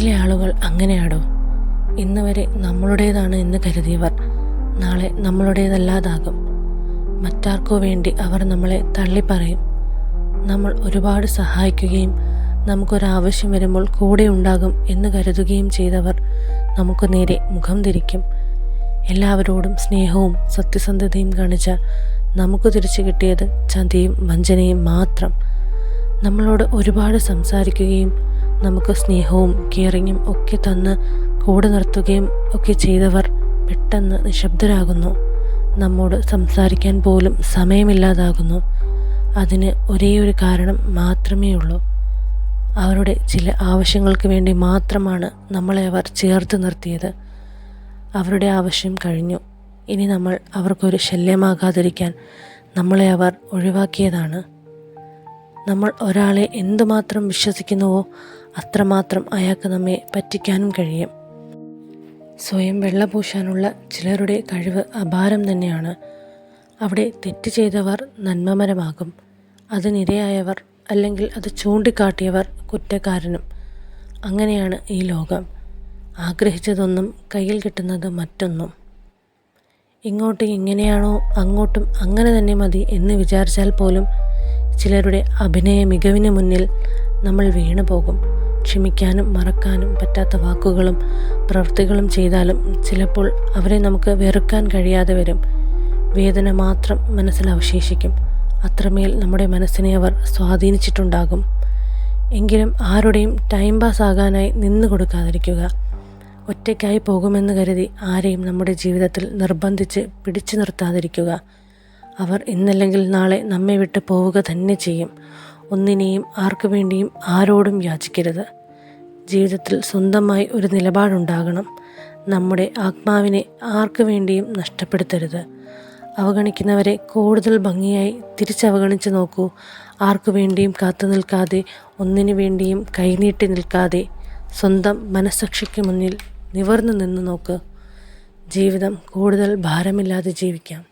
ചില ആളുകൾ അങ്ങനെയാണോ ഇന്ന് വരെ നമ്മളുടേതാണ് എന്ന് കരുതിയവർ നാളെ നമ്മളുടേതല്ലാതാകും. മറ്റാർക്കോ വേണ്ടി അവർ നമ്മളെ തള്ളിപ്പറയും. നമ്മൾ ഒരുപാട് സഹായിക്കുകയും നമുക്കൊരാവശ്യം വരുമ്പോൾ കൂടെ ഉണ്ടാകും എന്ന് കരുതുകയും ചെയ്തവർ നമുക്ക് നേരെ മുഖം തിരിക്കും. എല്ലാവരോടും സ്നേഹവും സത്യസന്ധതയും കാണിച്ച നമുക്ക് തിരിച്ചു കിട്ടിയത് ചതിയും വഞ്ചനയും മാത്രം. നമ്മളോട് ഒരുപാട് സംസാരിക്കുകയും നമുക്ക് സ്നേഹവും കെയറിങ്ങും ഒക്കെ തന്ന് കൂടെ നിർത്തുകയും ഒക്കെ ചെയ്തവർ പെട്ടെന്ന് നിശബ്ദരാകുന്നു. നമ്മോട് സംസാരിക്കാൻ പോലും സമയമില്ലാതാകുന്നു. അതിന് ഒരേ ഒരു കാരണം മാത്രമേ ഉള്ളൂ അവരുടെ ചില ആവശ്യങ്ങൾക്ക് വേണ്ടി മാത്രമാണ് നമ്മളെ അവർ ചേർത്ത് നിർത്തിയത്. അവരുടെ ആവശ്യം കഴിഞ്ഞു. ഇനി നമ്മൾ അവർക്കൊരു ശല്യമാകാതിരിക്കാൻ നമ്മളെ അവർ ഒഴിവാക്കിയതാണ്. നമ്മൾ ഒരാളെ എന്തുമാത്രം വിശ്വസിക്കുന്നുവോ അത്രമാത്രം അയാൾക്ക് നമ്മെ പറ്റിക്കാനും കഴിയും. സ്വയം വെള്ള പൂശാനുള്ള ചിലരുടെ കഴിവ് അപാരം തന്നെയാണ്. അവിടെ തെറ്റ് ചെയ്തവർ നന്മമരമാകും. അതിനിരയായവർ അല്ലെങ്കിൽ അത് ചൂണ്ടിക്കാട്ടിയവർ കുറ്റക്കാരനും. അങ്ങനെയാണ് ഈ ലോകം. ആഗ്രഹിച്ചതൊന്നും കയ്യിൽ കിട്ടുന്നത് മറ്റൊന്നും. ഇങ്ങോട്ട് ഇങ്ങനെയാണോ അങ്ങോട്ടും അങ്ങനെ തന്നെ മതി എന്ന് വിചാരിച്ചാൽ പോലും ചിലരുടെ അഭിനയ മികവിന് മുന്നിൽ നമ്മൾ വീണു പോകും. ക്ഷമിക്കാനും മറക്കാനും പറ്റാത്ത വാക്കുകളും പ്രവൃത്തികളും ചെയ്താലും ചിലപ്പോൾ അവരെ നമുക്ക് വെറുക്കാൻ കഴിയാതെ വരും. വേദന മാത്രം മനസ്സിൽ അവശേഷിക്കും. അത്രമേൽ നമ്മുടെ മനസ്സിനെ അവർ സ്വാധീനിച്ചിട്ടുണ്ടാകും. എങ്കിലും ആരുടെയും ടൈം പാസ് ആകാനായി നിന്നു കൊടുക്കാതിരിക്കുക. ഒറ്റയ്ക്കായി പോകുമെന്ന് കരുതി ആരെയും നമ്മുടെ ജീവിതത്തിൽ നിർബന്ധിച്ച് പിടിച്ചു നിർത്താതിരിക്കുക. അവർ ഇന്നല്ലെങ്കിൽ നാളെ നമ്മെ വിട്ട് പോവുക തന്നെ ചെയ്യും. ഒന്നിനെയും ആർക്കു വേണ്ടിയും ആരോടും യാചിക്കരുത്. ജീവിതത്തിൽ സ്വന്തമായി ഒരു നിലപാടുണ്ടാകണം. നമ്മുടെ ആത്മാവിനെ ആർക്കു വേണ്ടിയും നഷ്ടപ്പെടുത്തരുത്. അവഗണിക്കുന്നവരെ കൂടുതൽ ഭംഗിയായി തിരിച്ചവഗണിച്ച് നോക്കൂ. ആർക്കു വേണ്ടിയും കാത്തു നിൽക്കാതെ ഒന്നിനു വേണ്ടിയും കൈനീട്ടി നിൽക്കാതെ സ്വന്തം മനസ്സാക്ഷിക്ക് മുന്നിൽ നിവർന്നു നിന്ന് നോക്ക്. ജീവിതം കൂടുതൽ ഭാരമില്ലാതെ ജീവിക്കാം.